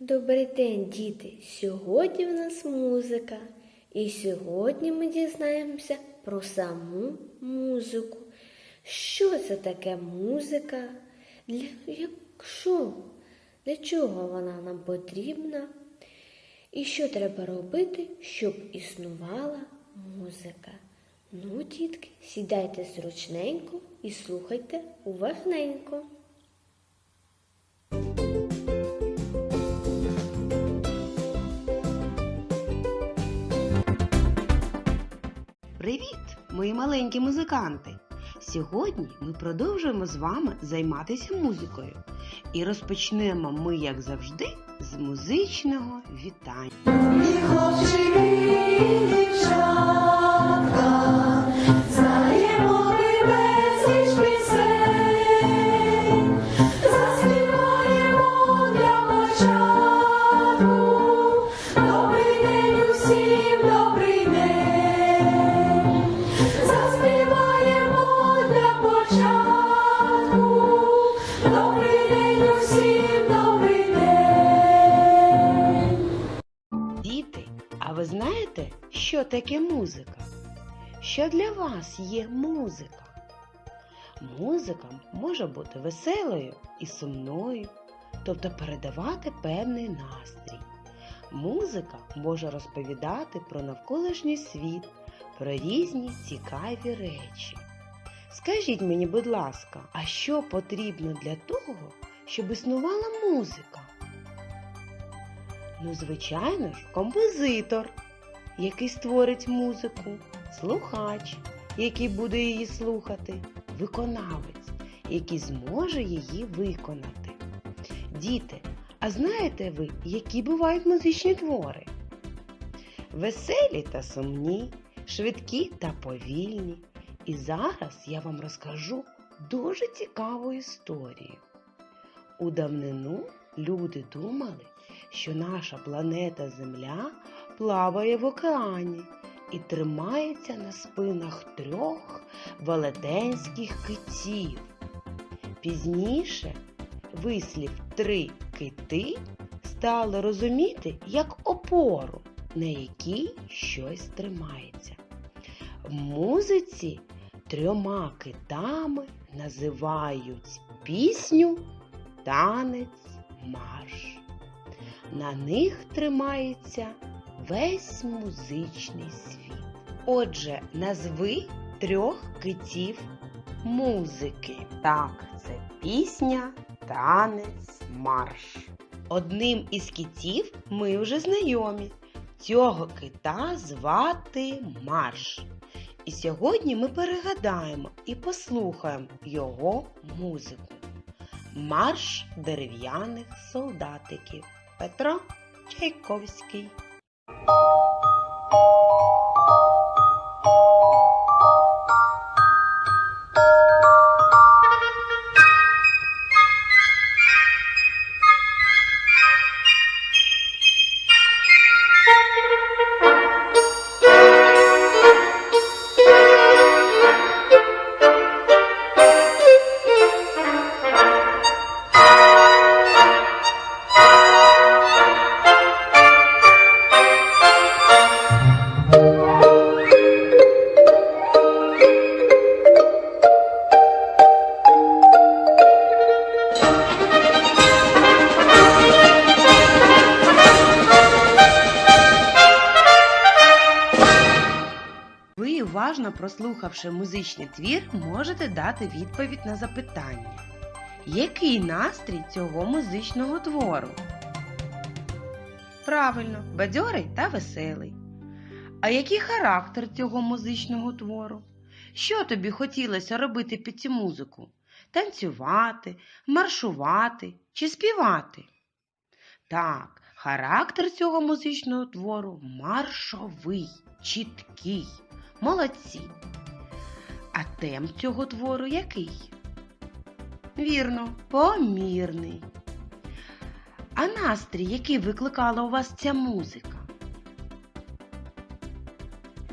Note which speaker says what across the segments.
Speaker 1: Добрий день, діти! Сьогодні в нас музика. І сьогодні ми дізнаємося про саму музику. Що це таке музика? Для, якщо, для чого вона нам потрібна? І що треба робити, щоб існувала музика? Ну, дітки, сідайте зручненько і слухайте уважненько.
Speaker 2: Привіт, мої маленькі музиканти! Сьогодні ми продовжуємо з вами займатися музикою. І розпочнемо ми, як завжди, з музичного вітання.
Speaker 3: І і дівчатка, знаємо
Speaker 2: а ви знаєте, що таке музика? Що для вас є музика? Музика може бути веселою і сумною, тобто передавати певний настрій. Музика може розповідати про навколишній світ, про різні цікаві речі. Скажіть мені, будь ласка, а що потрібно для того, щоб існувала музика? Ну, звичайно ж, композитор, який створить музику, слухач, який буде її слухати, виконавець, який зможе її виконати. Діти, а знаєте ви, які бувають музичні твори? Веселі та сумні, швидкі та повільні. І зараз я вам розкажу дуже цікаву історію. У давнину люди думали, що наша планета Земля плаває в океані і тримається на спинах трьох велетенських китів. Пізніше вислів три кити стали розуміти як опору, на якій щось тримається. В музиці трьома китами називають пісню танець марш. На них тримається весь музичний світ. Отже, назви трьох китів музики. Так, це пісня, танець, марш. Одним із китів ми вже знайомі. Цього кита звати Марш. І сьогодні ми перегадаємо і послухаємо його музику. Марш дерев'яних солдатиків Петро Чайковський. Уважно прослухавши музичний твір, можете дати відповідь на запитання. Який настрій цього музичного твору? Правильно, бадьорий та веселий. А який характер цього музичного твору? Що тобі хотілося робити під цю музику? Танцювати, маршувати чи співати? Так, характер цього музичного твору маршовий, чіткий. Молодці. А тем цього твору який? Вірно, помірний. А настрій, який викликала у вас ця музика?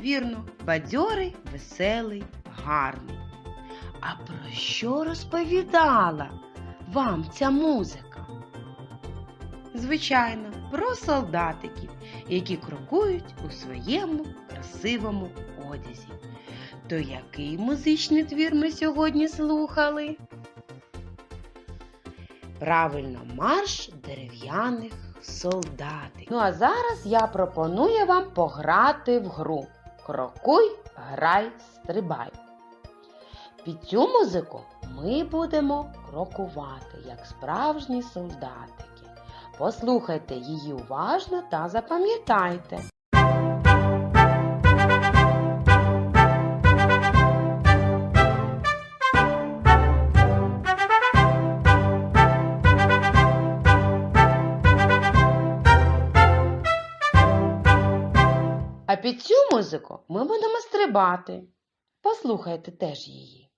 Speaker 2: Вірно, бадьорий, веселий, гарний. А про що розповідала вам ця музика? звичайно, про солдатиків, які крокують у своєму красивому одязі. То який музичний твір ми сьогодні слухали? Правильно, марш дерев'яних солдатиків. Ну а зараз я пропоную вам пограти в гру Крокуй, грай, стрибай. Під цю музику ми будемо крокувати, як справжні солдатики. Послухайте її уважно та запам'ятайте. Під цю музику ми будемо стрибати. Послухайте теж її.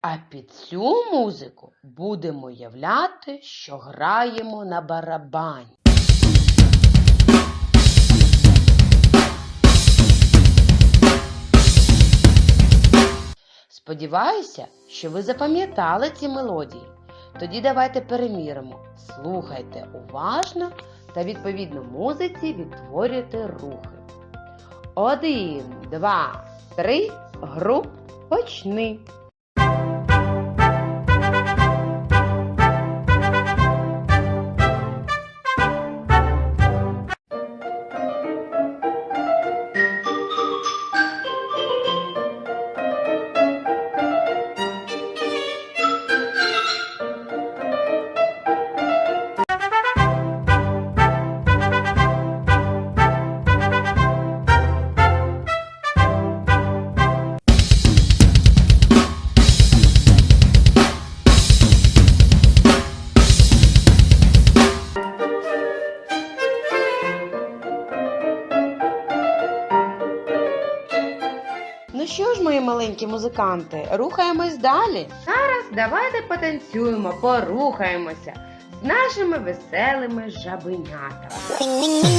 Speaker 2: А під цю музику будемо являти, що граємо на барабані. Сподіваюся, що ви запам'ятали ці мелодії. Тоді давайте переміримо. Слухайте уважно та відповідно музиці відтворюйте рухи. Один, два, три, гру, почни. Маленькі музиканти, рухаємось далі. Зараз давайте потанцюємо, порухаємося з нашими веселими жабенятами.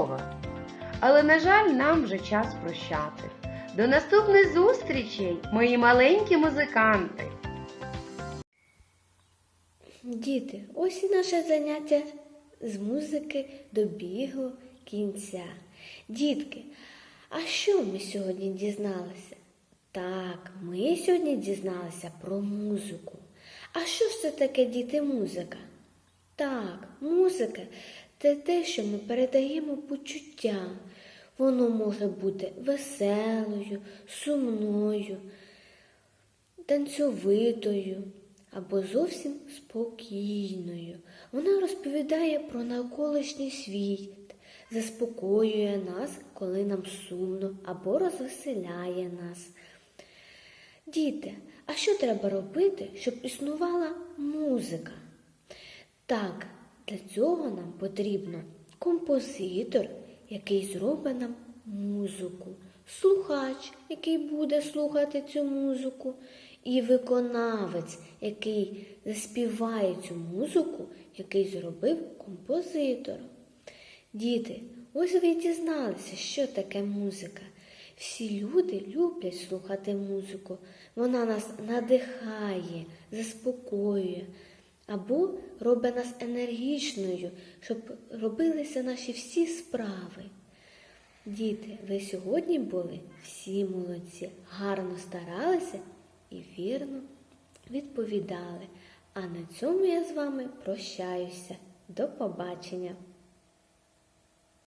Speaker 2: Чудово. Але, на жаль, нам вже час прощати. До наступних зустрічей, мої маленькі музиканти!
Speaker 1: Діти, ось і наше заняття з музики добігло кінця. Дітки, а що ми сьогодні дізналися? Так, ми сьогодні дізналися про музику. А що ж це таке діти музика? Так, музика це те, що ми передаємо почуттям. Воно може бути веселою, сумною, танцьовитою або зовсім спокійною. Вона розповідає про навколишній світ, заспокоює нас, коли нам сумно, або розвеселяє нас. Діти, а що треба робити, щоб існувала музика? Так, для цього нам потрібно композитор, який зробить нам музику, слухач, який буде слухати цю музику, і виконавець, який заспіває цю музику, який зробив композитор. Діти, ось ви дізналися, що таке музика. Всі люди люблять слухати музику. Вона нас надихає, заспокоює або робить нас енергічною, щоб робилися наші всі справи. Діти, ви сьогодні були всі молодці, гарно старалися і вірно відповідали. А на цьому я з вами прощаюся. До побачення!